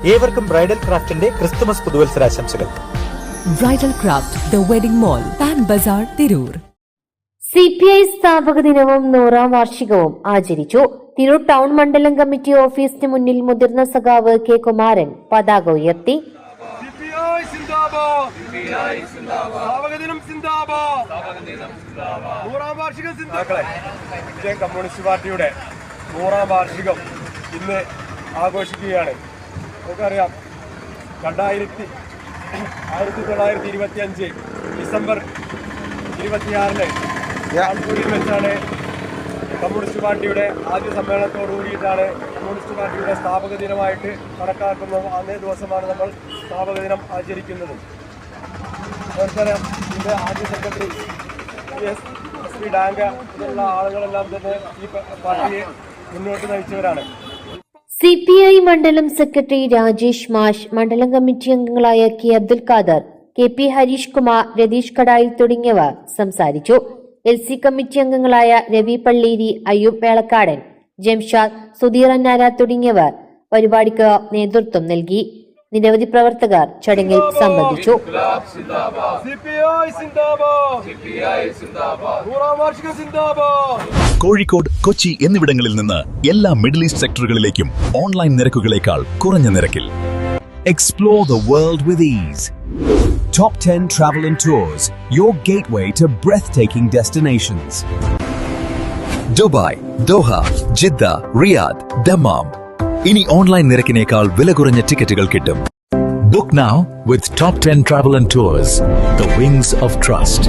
ഏവർക്കും ബ്രൈഡൽ ക്രാഫ്റ്റിന്റെ Christmas പുതുവത്സരാശംസകൾ. Bridal craft the wedding mall Pan Bazar Tirur. C P I സ്ഥാപക ദിനവും നൂറാം വാർഷികവും ആചരിച്ചു. തിരൂർ ടൗൺ മണ്ഡലം കമ്മിറ്റി ഓഫീസിന് മുന്നിൽ മുതിർന്ന സഖാവ് കെ കുമാരൻ പതാക ഉയർത്തി. സിപിഐ സിന്ദാബാദ്. സാവകദിനം സിന്ദാബാദ്. നൂറാം വാർഷികം സിന്ദാബാദ്. ഇന്ത്യൻ കമ്മ്യൂണിസ്റ്റ് പാർട്ടിയുടെ നൂറാം വാർഷികം ഇന്ന് ആഘോഷിക്കുകയാണ്. നമുക്കറിയാം രണ്ടായിരത്തി ആയിരത്തി തൊള്ളായിരത്തി ഇരുപത്തി അഞ്ച് ഡിസംബർ ഇരുപത്തിയാറിന് കാൺപൂരിൽ വെച്ചാണ് കമ്മ്യൂണിസ്റ്റ് പാർട്ടിയുടെ ആദ്യ സമ്മേളനത്തോടു കൂടിയിട്ടാണ് കമ്മ്യൂണിസ്റ്റ് പാർട്ടിയുടെ സ്ഥാപക ദിനമായിട്ട് കണക്കാക്കുന്നത് അന്നേ ദിവസമാണ് നമ്മൾ സ്ഥാപക ദിനം ആചരിക്കുന്നത്. അതുപോലെ ഇതിന്റെ ആദ്യ secretary S S P Dange ഇങ്ങനെയുള്ള ആളുകളെല്ലാം തന്നെ ഈ പാർട്ടിയെ മുന്നോട്ട് നയിച്ചവരാണ്. സി പി ഐ മണ്ഡലം സെക്രട്ടറി രാജേഷ് മാഷ് മണ്ഡലം കമ്മിറ്റി അംഗങ്ങളായ K Abdul Khader K P Harish Kumar Ratheesh Kadayil തുടങ്ങിയവർ സംസാരിച്ചു. എൽ സി കമ്മിറ്റി അംഗങ്ങളായ രവി പള്ളീരി അയ്യൂബ് വേളക്കാടൻ ജംഷാദ് സുധീർ അന്നാര തുടങ്ങിയവർ പരിപാടിക്ക് നേതൃത്വം നൽകി. നിരവധി പ്രവർത്തകർ ചടങ്ങിൽ സംബന്ധിച്ചു. സിപിഐ സിന്ദാബാദ്. നൂറാം വാർഷികം സിന്ദാബാദ്. കോഴിക്കോട് കൊച്ചി എന്നിവിടങ്ങളിൽ നിന്ന് എല്ലാ മിഡിൽ ഈസ്റ്റ് സെക്ടറുകളിലേക്കും ഓൺലൈൻ നിരക്കുകളേക്കാൾ കുറഞ്ഞ നിരക്കിൽ. Explore the world with ease Top 10 Travel and gateway to to taking destinations Dubai Doha Jeddah Riyadh Dammam ഇനി ഓൺലൈൻ നിരക്കിനേക്കാൾ വില കുറഞ്ഞ ടിക്കറ്റുകൾ കിട്ടും. Book now with top ten travel and tours the wings of trust